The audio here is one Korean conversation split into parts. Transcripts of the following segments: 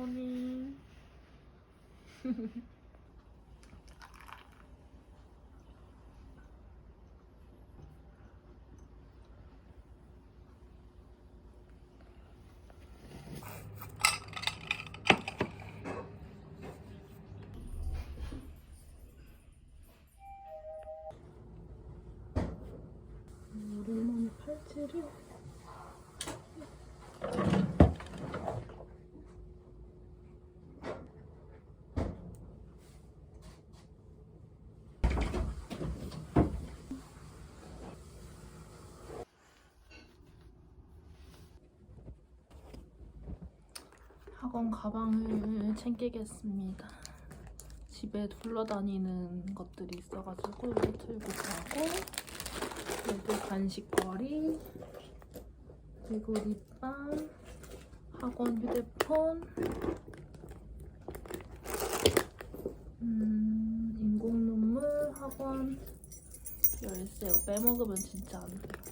morning. 학원 가방을 챙기겠습니다. 집에 둘러다니는 것들이 있어가지고 이거 들고 가고 여기 간식거리 그리고 립밤 학원 휴대폰 음, 인공 눈물 학원 열쇠 빼먹으면 진짜 안 돼요.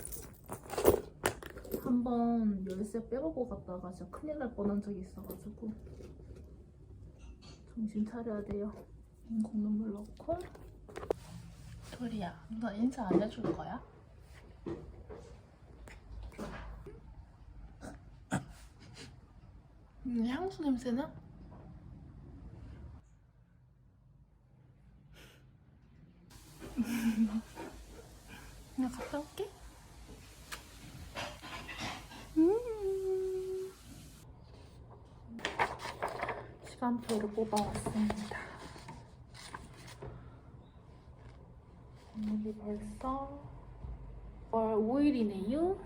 한 번 열쇠 빼먹고 갔다가 진짜 큰일 날 뻔한 적이 있어가지고 정신 차려야 돼요. 인공 눈물 넣고 도리야, 너 인사 안 해줄 거야? 음, 향수 냄새나? 나 갔다 올게. 시간표를 뽑아왔습니다. 오늘이 벌써 9월 5일이네요.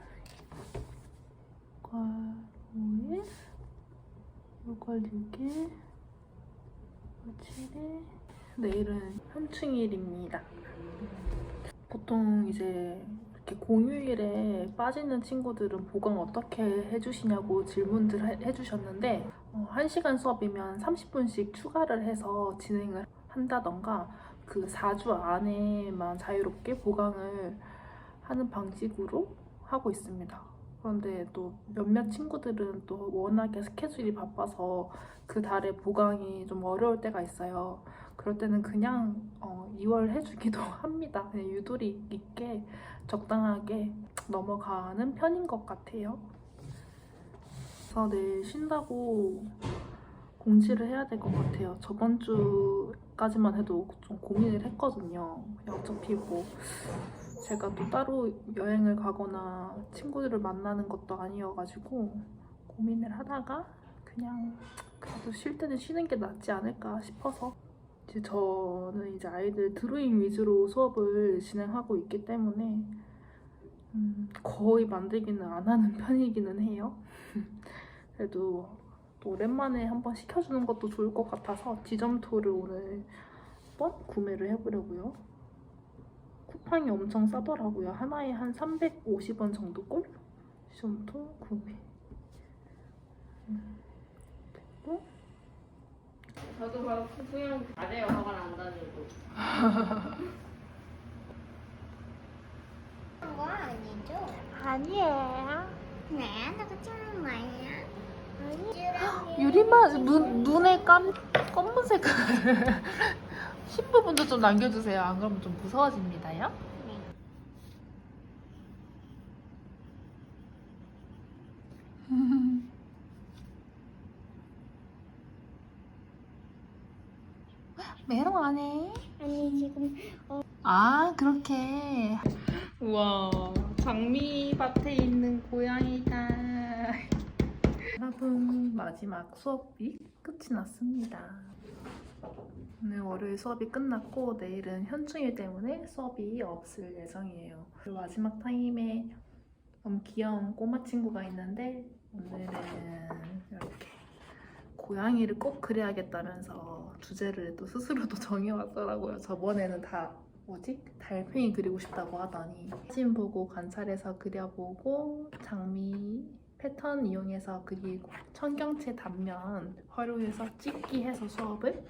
9월 5일, 6월 6일, 6월 7일, 내일은 현충일입니다. 보통 이제 이렇게 공휴일에 빠지는 친구들은 보강 어떻게 해주시냐고 질문들 해- 해주셨는데 어, 1시간 수업이면 30분씩 추가를 해서 진행을 한다던가 그 4주 안에만 자유롭게 보강을 하는 방식으로 하고 있습니다. 그런데 또 몇몇 친구들은 또 워낙에 스케줄이 바빠서 그 달에 보강이 좀 어려울 때가 있어요. 그럴 때는 그냥 어, 2월 해주기도 합니다. 유도리 있게 적당하게 넘어가는 편인 것 같아요. 그래서 내일 쉰다고 공지를 해야 될 것 같아요. 저번 주까지만 해도 좀 고민을 했거든요. 어차피 뭐 제가 또 따로 여행을 가거나 친구들을 만나는 것도 아니어가지고 고민을 하다가 그냥 그래도 쉴 때는 쉬는 게 낫지 않을까 싶어서 이제 저는 이제 아이들 드로잉 위주로 수업을 진행하고 있기 때문에 음, 거의 만들기는 안 하는 편이기는 해요. 그래도 또 오랜만에 한번 시켜주는 것도 좋을 것 같아서 지점토를 오늘 한번 구매를 해보려고요. 쿠팡이 엄청 싸더라고요. 하나에 한 350원 정도 꼴? 지점토 구매. 음, 그리고 저도 바로 후영 잘해요 학원 안 다니고 그런 거 아니죠? 아니에요. 네, 나 그치는 말이야. 아니, 유리만 눈 눈에 깜 검은색 흰 부분도 좀 남겨주세요. 안 그러면 좀 무서워집니다요. 네. 메롱 안 해? 아니 지금 아 그렇게. 우와 장미밭에 있는 고양이다. 여러분 마지막 수업이 끝이 났습니다. 오늘 월요일 수업이 끝났고 내일은 현충일 때문에 수업이 없을 예정이에요. 그리고 마지막 타임에 너무 귀여운 꼬마 친구가 있는데 오늘은 이렇게 고양이를 꼭 그려야겠다면서 주제를 또 스스로도 정해왔더라고요. 저번에는 다 뭐지? 달팽이 그리고 싶다고 하더니 사진 보고 관찰해서 그려보고 장미 패턴 이용해서 그리고 청경채 단면 활용해서 찍기 해서 수업을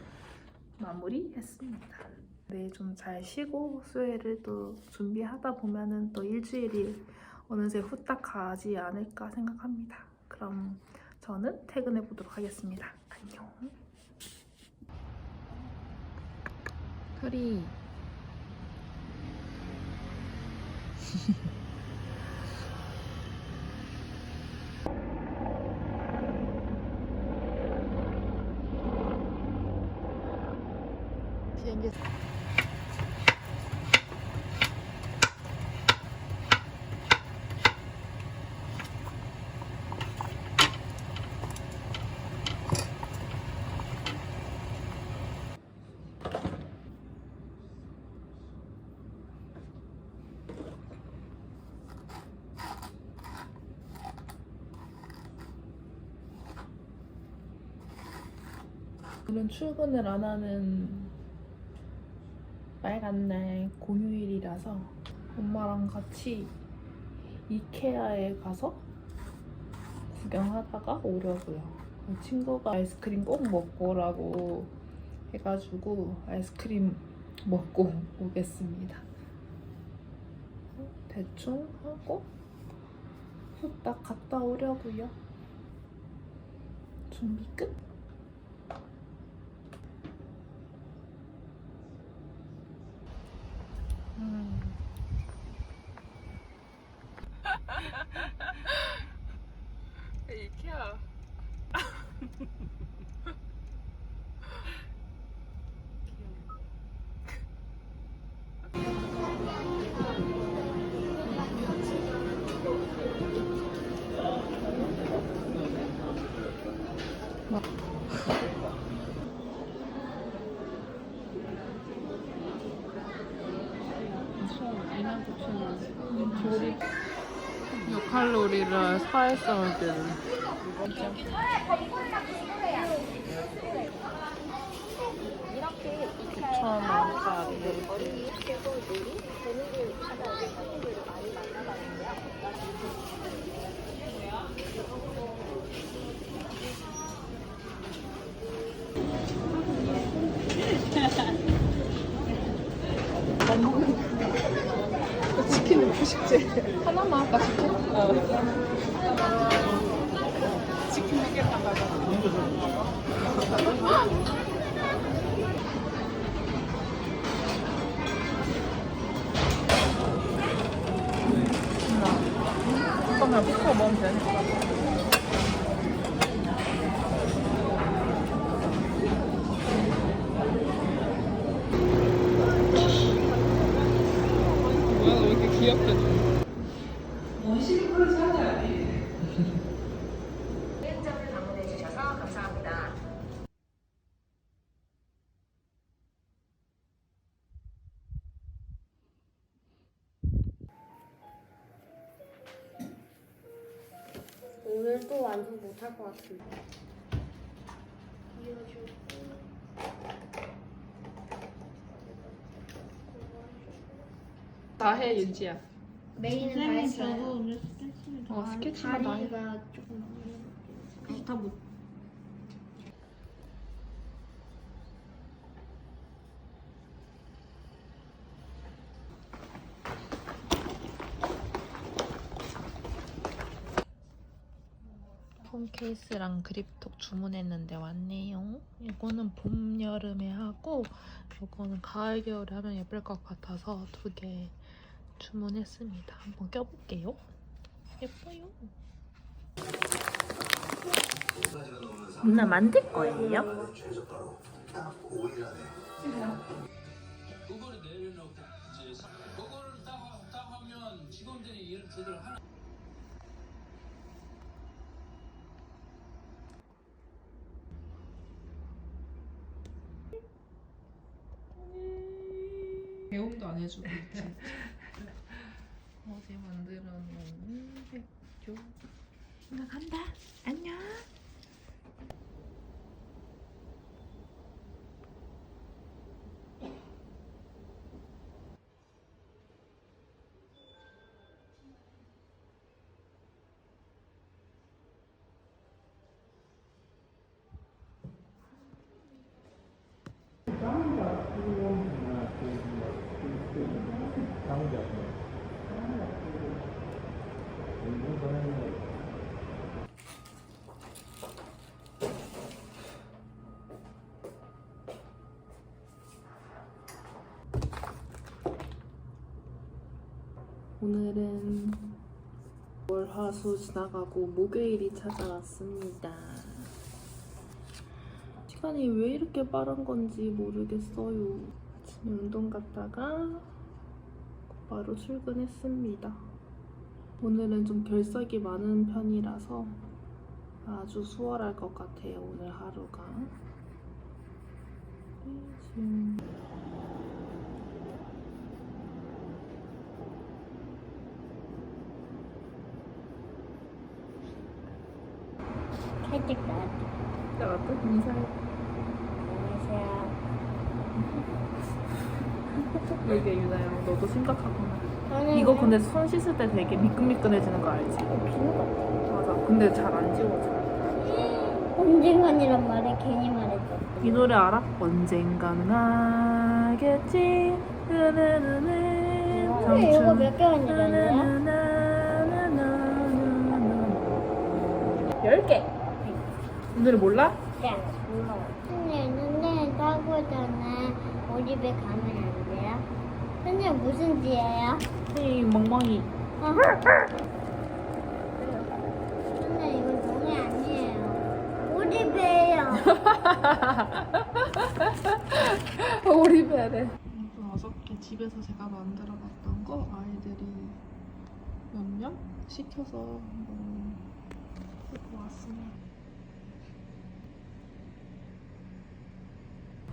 마무리했습니다. 네, 좀 잘 쉬고 수요일을 또 준비하다 보면은 또 일주일이 어느새 후딱 가지 않을까 생각합니다. 그럼 저는 퇴근해 보도록 하겠습니다. 안녕. 소리. 비행기 오늘은 출근을 안 하는 빨간 날 공휴일이라서 엄마랑 같이 이케아에 가서 구경하다가 오려고요. 친구가 아이스크림 꼭 먹고라고 해가지고 아이스크림 먹고 오겠습니다. 대충 하고 후딱 갔다 오려고요. 준비 끝. 음. 6칼로리를 사회성을 이렇게 9,000원짜리 어린이 최고 놀이 재능을 찾아오는 성인들을 많이 만나봤는 싶지? 하나만 할까 치킨? 어. 치킨 먹겠다 그냥 볶아 먹으면 되니까 뭐야 오늘도 완전 못할 것 같은데. 다해 윤지야 메인은 다 했어요. 어 스케치만 다 해. 다리가 조금 아니 다 못. 폰 케이스랑 그립톡 주문했는데 왔네요. 이거는 봄, 여름에 하고 이거는 가을, 겨울에 하면 예쁠 것 같아서 두 개 주문했습니다. 한번 껴볼게요. 예뻐요. 누나 만들 거예요? 그거를 내려놓고 이제 그거를 딱, 딱 하면 직원들이 일을 제대로 하 는 배웅도 안 해주고 있지. 어제 만들어 놓은 백조. 나 간다. 안녕. 오늘은 월화수 지나가고 목요일이 찾아왔습니다. 시간이 왜 이렇게 빠른 건지 모르겠어요. 아침에 운동 갔다가 바로 출근했습니다. 오늘은 좀 결석이 많은 편이라서 아주 수월할 것 같아요, 오늘 하루가. 네, 지금 이게 유나야, 너도 심각하구나. 아니, 이거 근데 손 씻을 때 되게 미끈미끈해지는 거 알지? 어, 맞아. 근데 잘 안 지워져. 언젠간이란 말을 괜히 말했어. 이 노래 알아? 언젠간 나겠지. 으느느느. 이거 몇 개만 일했냐? 10개. 이 노래 몰라? 네, 몰라요. 선생님, 선생님 타고 전에 우리 집에 가면 안 돼요? 선생님 무슨 지예요? 이 멍멍이. 어. 선생님 이거 동이 아니에요. 우리 배예요. 우리 배래. 어저께 집에서 제가 만들어봤던 거 아이들이 몇 명 시켜서 한번 해보 왔습니다.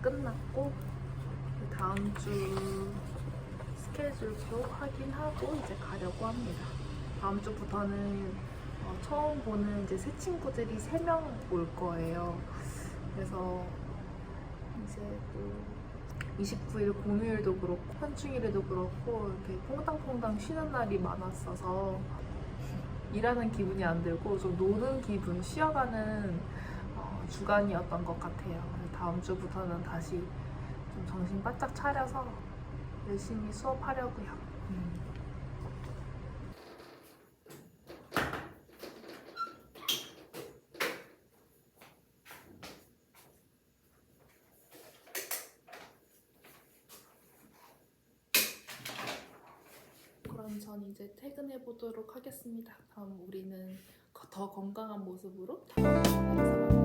끝났고 그 다음 주 스케줄표 확인하고 이제 가려고 합니다. 다음 주부터는 어, 처음 보는 이제 새 친구들이 세명올 거예요. 그래서 이제 또 29일 공휴일도 그렇고 현충일에도 그렇고 이렇게 퐁당퐁당 쉬는 날이 많았어서 일하는 기분이 안 들고 좀 노는 기분, 쉬어가는 어, 주간이었던 것 같아요. 다음 주부터는 다시 좀 정신 바짝 차려서 열심히 수업하려고요. 음. 그럼 전 이제 퇴근해 보도록 하겠습니다. 다음 우리는 더 건강한 모습으로 다음 영상에서